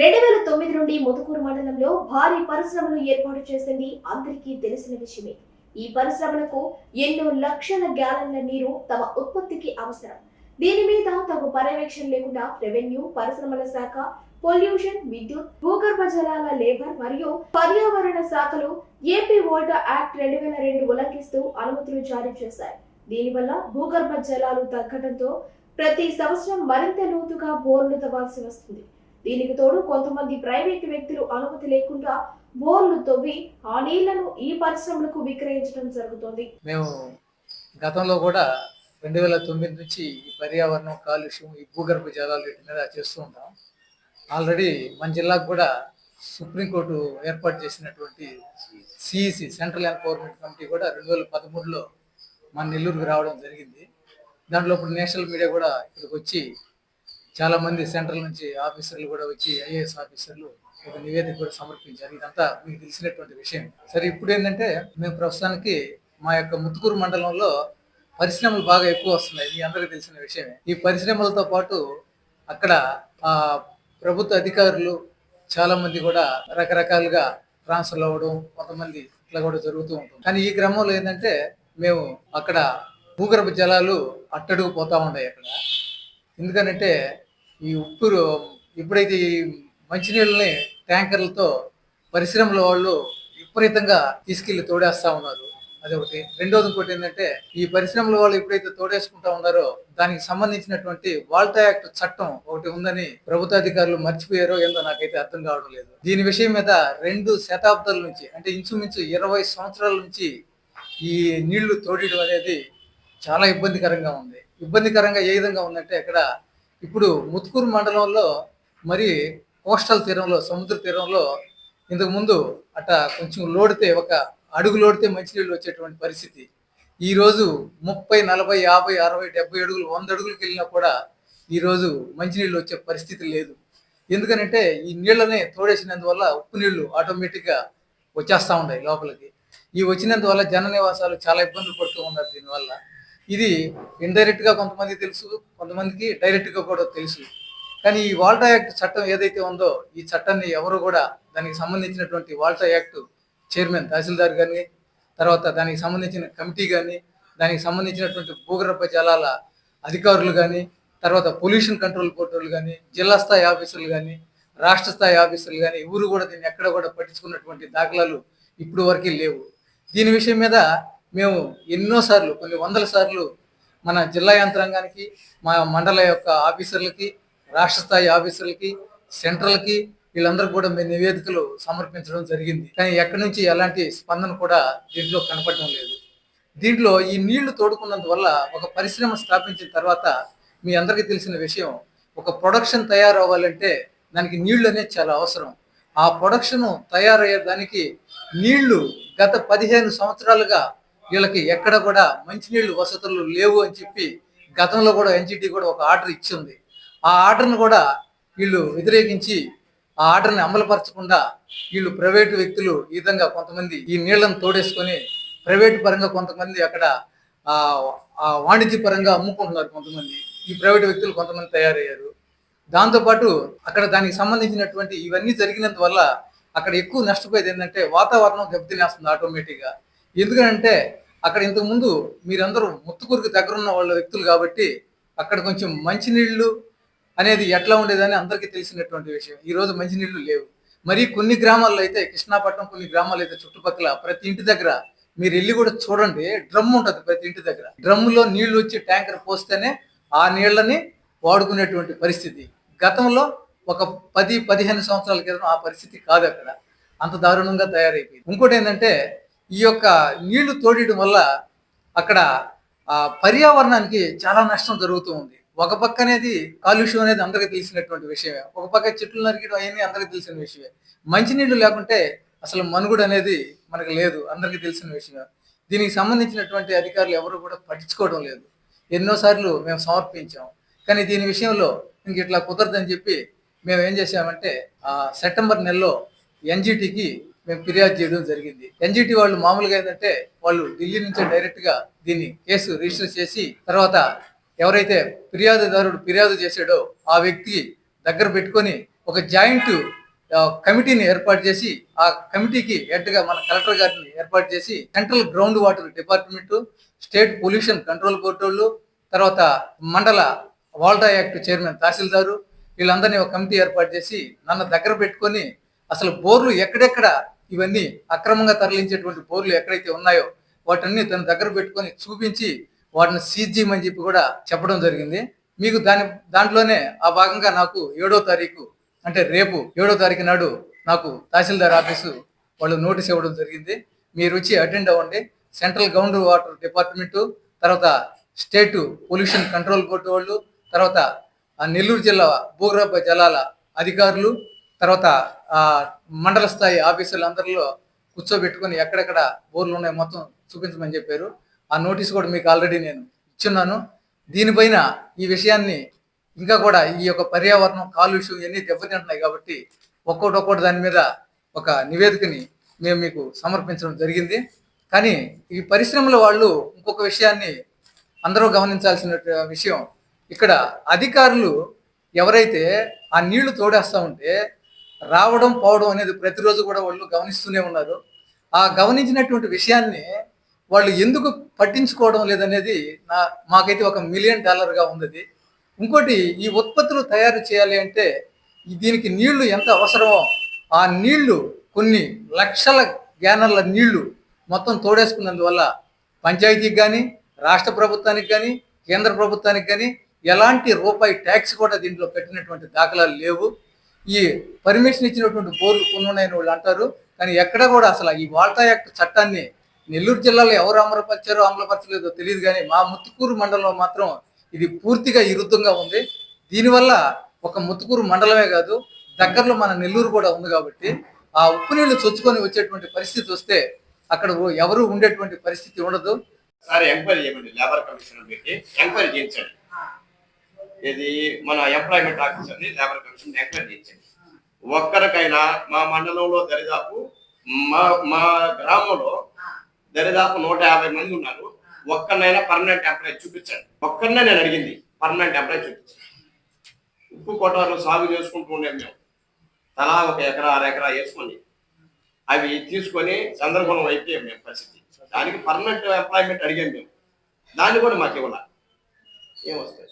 రెండు వేల తొమ్మిది నుండి ముదుకూరు మండలంలో భారీ పరిశ్రమలు ఏర్పాటు చేసింది అందరికీ తెలిసిన విషయమే. ఈ పరిశ్రమలకు ఎన్నో లక్షల గ్యాలన్ల నీరు తమ ఉత్పత్తికి అవసరం. దీని మీద తగు పర్యవేక్షణ లేకుండా రెవెన్యూ పరిశ్రమల శాఖ పొల్యూషన్ విద్యుత్ భూగర్భ జలాల లేబర్ మరియు పర్యావరణ శాఖలు ఏపీ వాటర్ యాక్ట్ రెండు వేల రెండు ఉల్లంఘిస్తూ అనుమతులు జారీ చేశాయి. దీనివల్ల భూగర్భ జలాలు తగ్గడంతో ప్రతి సంవత్సరం మరింత లోతుగా బోర్లు తవ్వాల్సి వస్తుంది. దీనికి తోడు కొంతమంది ప్రైవేటు వ్యక్తులు అనుమతి లేకుండా బోర్లు తవ్వి ఆ నీళ్ళను ఈ పరిశ్రమలకు విక్రయించడం జరుగుతోంది. మేము గతంలో కూడా రెండు వేల తొమ్మిది నుంచి ఈ పర్యావరణం కాలుష్యం ఈ భూగర్భ జలాలు వీటి మీద చేస్తూ ఉంటాం. ఆల్రెడీ మన జిల్లాకు కూడా సుప్రీంకోర్టు ఏర్పాటు చేసినటువంటి సిఈసి సెంట్రల్ ఎన్ఫోర్స్మెంట్ కమిటీ కూడా రెండు వేల పదమూడులో మన నెల్లూరుకు రావడం జరిగింది. దాంట్లో ఇప్పుడు నేషనల్ మీడియా కూడా ఇక్కడికి వచ్చి చాలా మంది సెంట్రల్ నుంచి ఆఫీసర్లు కూడా వచ్చి ఐఏఎస్ ఆఫీసర్లు ఒక నివేదిక కూడా సమర్పించారు. ఇదంతా మీకు తెలిసినటువంటి విషయం. సరే ఇప్పుడు ఏంటంటే మేము ప్రస్తుతానికి మా యొక్క ముత్తుకూరు మండలంలో పరిశ్రమలు బాగా ఎక్కువ వస్తున్నాయి. మీ అందరికీ తెలిసిన విషయమే. ఈ పరిశ్రమలతో పాటు అక్కడ ఆ ప్రభుత్వ అధికారులు చాలా మంది కూడా రకరకాలుగా ట్రాన్స్ఫర్ అవ్వడం కొంతమంది ఇట్లా కూడా జరుగుతూ ఉంటుంది. కానీ ఈ క్రమంలో ఏంటంటే మేము అక్కడ భూగర్భ జలాలు అట్టడుగు పోతా ఉన్నాయి అక్కడ. ఎందుకనంటే ఈ ఉప్పు ఎప్పుడైతే ఈ మంచినీళ్ళని ట్యాంకర్లతో పరిశ్రమల వాళ్ళు విపరీతంగా తీసుకెళ్ళి తోడేస్తా ఉన్నారు. అదొకటి. రెండోది ఇంకోటి ఏంటంటే ఈ పరిశ్రమల వాళ్ళు ఎప్పుడైతే తోడేసుకుంటా ఉన్నారో దానికి సంబంధించినటువంటి వాల్టా యాక్ట్ చట్టం ఒకటి ఉందని ప్రభుత్వ అధికారులు మర్చిపోయారో ఏందో నాకైతే అర్థం కావడం లేదు. దీని విషయం మీద రెండు శతాబ్దాల నుంచి అంటే ఇంచుమించు ఇరవై సంవత్సరాల నుంచి ఈ నీళ్ళు తోడడం అనేది చాలా ఇబ్బందికరంగా ఉంది. ఇబ్బందికరంగా ఏ విధంగా ఉందంటే ఇక్కడ ఇప్పుడు ముత్కూరు మండలంలో మరి కోస్టల్ తీరంలో సముద్ర తీరంలో ఇంతకుముందు అట అట్ట కొంచెం లోడితే ఒక అడుగు లోడితే మంచినీళ్ళు వచ్చేటువంటి పరిస్థితి. ఈ రోజు ముప్పై నలభై యాభై అరవై డెబ్బై అడుగులు వంద అడుగులకు వెళ్ళినా కూడా ఈ రోజు మంచినీళ్ళు వచ్చే పరిస్థితి లేదు. ఎందుకనంటే ఈ నీళ్ళని తోడేసినందువల్ల ఉప్పు నీళ్ళు ఆటోమేటిక్గా వచ్చేస్తూ ఉన్నాయి లోపలికి. ఈ వచ్చినందువల్ల జన నివాసాలు చాలా ఇబ్బందులు పడుతూ ఉన్నారు దీనివల్ల. ఇది ఇండైరెక్ట్గా కొంతమంది తెలుసు కొంతమందికి డైరెక్ట్గా కూడా తెలుసు. కానీ ఈ వాల్టా యాక్ట్ చట్టం ఏదైతే ఉందో ఈ చట్టాన్ని ఎవరు కూడా దానికి సంబంధించినటువంటి వాల్టా యాక్ట్ చైర్మన్ తహసీల్దార్ కానీ తర్వాత దానికి సంబంధించిన కమిటీ కానీ దానికి సంబంధించినటువంటి భూగర్భ జలాల అధికారులు కానీ తర్వాత పొల్యూషన్ కంట్రోల్ బోర్డులు కానీ జిల్లా స్థాయి ఆఫీసులు కానీ రాష్ట్ర స్థాయి ఆఫీసులు కానీ ఎవరు కూడా దీన్ని ఎక్కడ కూడా పట్టించుకున్నటువంటి దాఖలాలు ఇప్పుడు వరకు లేవు. దీని విషయం మీద మేము ఎన్నోసార్లు కొన్ని వందల సార్లు మన జిల్లా యంత్రాంగానికి మా మండల యొక్క ఆఫీసర్లకి రాష్ట్ర స్థాయి ఆఫీసర్లకి సెంట్రల్కి వీళ్ళందరూ కూడా మీ నివేదికలు సమర్పించడం జరిగింది. కానీ ఎక్కడి నుంచి ఎలాంటి స్పందన కూడా దీంట్లో కనపడడం లేదు. దీంట్లో ఈ నీళ్ళు తోడుకున్నందువల్ల ఒక పరిశ్రమ స్థాపించిన తర్వాత మీ అందరికీ తెలిసిన విషయం ఒక ప్రొడక్షన్ తయారవ్వాలంటే దానికి నీళ్ళు అనేది చాలా అవసరం. ఆ ప్రొడక్షన్ తయారయ్యేదానికి నీళ్ళు గత పదిహేను సంవత్సరాలుగా వీళ్ళకి ఎక్కడ కూడా మంచినీళ్ళు వసతులు లేవు అని చెప్పి గతంలో కూడా ఎన్జిటి కూడా ఒక ఆర్డర్ ఇచ్చింది. ఆ ఆర్డర్ను కూడా వీళ్ళు వ్యతిరేకించి ఆ ఆర్డర్ని అమలుపరచకుండా వీళ్ళు ప్రైవేటు వ్యక్తులు ఈ విధంగా కొంతమంది ఈ నీళ్ళను తోడేసుకొని ప్రైవేట్ పరంగా కొంతమంది అక్కడ వాణిజ్య పరంగా అమ్ముకుంటున్నారు కొంతమంది. ఈ ప్రైవేటు వ్యక్తులు కొంతమంది తయారయ్యారు. దాంతోపాటు అక్కడ దానికి సంబంధించినటువంటి ఇవన్నీ జరిగినందువల్ల అక్కడ ఎక్కువ నష్టపోయేది ఏంటంటే వాతావరణం దెబ్బతినేస్తుంది ఆటోమేటిక్గా. ఎందుకంటే అక్కడ ఇంతకుముందు మీరందరూ ముత్తుకూరుకు దగ్గరున్న వాళ్ళ వ్యక్తులు కాబట్టి అక్కడ కొంచెం మంచినీళ్ళు అనేది ఎట్లా ఉండేదని అందరికీ తెలిసినటువంటి విషయం. ఈరోజు మంచినీళ్ళు లేవు. మరి కొన్ని గ్రామాల్లో అయితే కృష్ణాపట్నం కొన్ని గ్రామాలు అయితే చుట్టుపక్కల ప్రతి ఇంటి దగ్గర మీరు వెళ్ళి కూడా చూడండి డ్రమ్ ఉంటుంది ప్రతి ఇంటి దగ్గర. డ్రమ్ములో నీళ్ళు వచ్చి ట్యాంకర్ పోస్తేనే ఆ నీళ్ళని వాడుకునేటువంటి పరిస్థితి. గతంలో ఒక పది పదిహేను సంవత్సరాల క్రితం ఆ పరిస్థితి కాదు అక్కడ. అంత దారుణంగా తయారైపోయింది. ఇంకోటి ఏంటంటే ఈ యొక్క నీళ్ళు తోడియడం వల్ల అక్కడ పర్యావరణానికి చాలా నష్టం జరుగుతూ ఉంది. ఒక పక్క అనేది కాలుష్యం అనేది అందరికీ తెలిసినటువంటి విషయమే. ఒక పక్క చెట్లు నరికడం అవన్నీ అందరికీ తెలిసిన విషయమే. మంచినీళ్ళు లేకుంటే అసలు మనుగుడు అనేది మనకు లేదు. అందరికీ తెలిసిన విషయమే. దీనికి సంబంధించినటువంటి అధికారులు ఎవరు కూడా పట్టించుకోవడం లేదు. ఎన్నోసార్లు మేము సమర్పించాం. కానీ దీని విషయంలో ఇంక ఇట్లా కుదరదని చెప్పి మేము ఏం చేసామంటే సెప్టెంబర్ నెలలో ఎన్జిటికి మేము ఫిర్యాదు చేయడం జరిగింది. ఎన్జిటి వాళ్ళు మామూలుగా ఏంటంటే వాళ్ళు ఢిల్లీ నుంచే డైరెక్ట్గా దీన్ని కేసు రిజిస్టర్ చేసి తర్వాత ఎవరైతే ఫిర్యాదుదారుడు ఫిర్యాదు చేశాడో ఆ వ్యక్తి దగ్గర పెట్టుకొని ఒక జాయింట్ కమిటీని ఏర్పాటు చేసి ఆ కమిటీకి హెడ్గా మన కలెక్టర్ గారిని ఏర్పాటు చేసి central ground water department state pollution control board వాళ్ళు తర్వాత మండల వాల్టా యాక్ట్ చైర్మన్ తహసీల్దారు వీళ్ళందరినీ ఒక కమిటీ ఏర్పాటు చేసి నన్ను దగ్గర పెట్టుకొని అసలు బోర్లు ఎక్కడెక్కడ ఇవన్నీ అక్రమంగా తరలించేటువంటి బోర్లు ఎక్కడైతే ఉన్నాయో వాటన్ని తన దగ్గర పెట్టుకొని చూపించి వాటిని సీజ్ చేయమని చెప్పి కూడా చెప్పడం జరిగింది. మీకు దాని దాంట్లోనే ఆ భాగంగా నాకు ఏడో తారీఖు అంటే రేపు ఏడో తారీఖు నాడు నాకు తహసీల్దార్ ఆఫీసు వాళ్ళు నోటీస్ ఇవ్వడం జరిగింది. మీరు వచ్చి అటెండ్ అవ్వండి. సెంట్రల్ గ్రౌండ్ వాటర్ డిపార్ట్మెంటు తర్వాత స్టేట్ పొల్యూషన్ కంట్రోల్ బోర్డు వాళ్ళు తర్వాత ఆ నెల్లూరు జిల్లా భూగర్భ జలాల అధికారులు తర్వాత మండల స్థాయి ఆఫీసులు అందరిలో కూర్చోబెట్టుకొని ఎక్కడెక్కడ బోర్లు ఉన్నాయో మొత్తం చూపించమని చెప్పారు. ఆ నోటీస్ కూడా మీకు ఆల్రెడీ నేను ఇచ్చున్నాను. దీనిపైన ఈ విషయాన్ని ఇంకా కూడా ఈ యొక్క పర్యావరణం కాలుష్యం ఇవన్నీ దెబ్బతింటున్నాయి కాబట్టి ఒక్కొక్కటి దాని మీద ఒక నివేదికని మేము మీకు సమర్పించడం జరిగింది. కానీ ఈ పరిశ్రమల వాళ్ళు ఇంకొక విషయాన్ని అందరూ గమనించాల్సిన విషయం. ఇక్కడ అధికారులు ఎవరైతే ఆ నీళ్ళు తోడేస్తా ఉంటే రావడం పోవడం అనేది ప్రతిరోజు కూడా వాళ్ళు గమనిస్తూనే ఉన్నారు. ఆ గమనించినటువంటి విషయాన్ని వాళ్ళు ఎందుకు పట్టించుకోవడం లేదనేది నా మాకైతే ఒక మిలియన్ డాలర్గా ఉంది ఇంకోటి ఈ ఉత్పత్తులు తయారు చేయాలి అంటే దీనికి నీళ్ళు ఎంత అవసరమో ఆ నీళ్ళు కొన్ని లక్షల గ్యానర్ల నీళ్ళు మొత్తం తోడేసుకున్నందువల్ల పంచాయతీకి కానీ రాష్ట్ర ప్రభుత్వానికి కానీ కేంద్ర ప్రభుత్వానికి కానీ ఎలాంటి రూపాయి ట్యాక్స్ కూడా దీంట్లో పెట్టినటువంటి దాఖలాలు లేవు. ఈ పర్మిషన్ ఇచ్చినటువంటి బోర్లు కొన్ని ఉన్నాయని వాళ్ళు అంటారు. కానీ ఎక్కడ కూడా అసలు ఈ వాల్టా యాక్ట్ చట్టాన్ని నెల్లూరు జిల్లాలో ఎవరు అమలుపరిచారో అమలుపరచలేదో తెలియదు కానీ మా ముత్తుకూరు మండలంలో మాత్రం ఇది పూర్తిగా విరుద్ధంగా ఉంది. దీనివల్ల ఒక ముత్తుకూరు మండలమే కాదు దగ్గరలో మన నెల్లూరు కూడా ఉంది కాబట్టి ఆ ఉప్పు నీళ్ళు చొచ్చుకొని వచ్చేటువంటి పరిస్థితి వస్తే అక్కడ ఎవరు ఉండేటువంటి పరిస్థితి ఉండదు. సార్ ఎంక్వైరీ చేయమండి. లేబర్ కమిషన్ పెట్టి ఎంక్వైరీ చేయించండి. ఇది మన ఎంప్లాయ్మెంట్ ఆఫీసర్ని లేబర్ కమిషన్ ఎంక్వైరీ చేయించండి ఒక్కరికైనా మా మండలంలో దరిదాపు మా మా గ్రామంలో దరిదాపు నూట యాభై మంది ఉన్నారు. ఒక్కరినైనా పర్మనెంట్ ఎంప్లాయ్ చూపించండి. ఒక్కరినే నేను అడిగింది పర్మనెంట్ ఎంప్లాయ్ చూపించండి. ఉప్పు కొట్టాలు సాగు చేసుకుంటూ ఉండే మేము. తలా ఒక ఎకరా అర ఎకరా వేసుకొని అవి తీసుకొని చంద్రగుణం అయిపోయాం మేము పరిస్థితి. దానికి పర్మనెంట్ ఎంప్లాయ్మెంట్ అడిగాం మేము. దాన్ని కూడా మాకు ఇవ్వాలి. ఏమొస్తుంది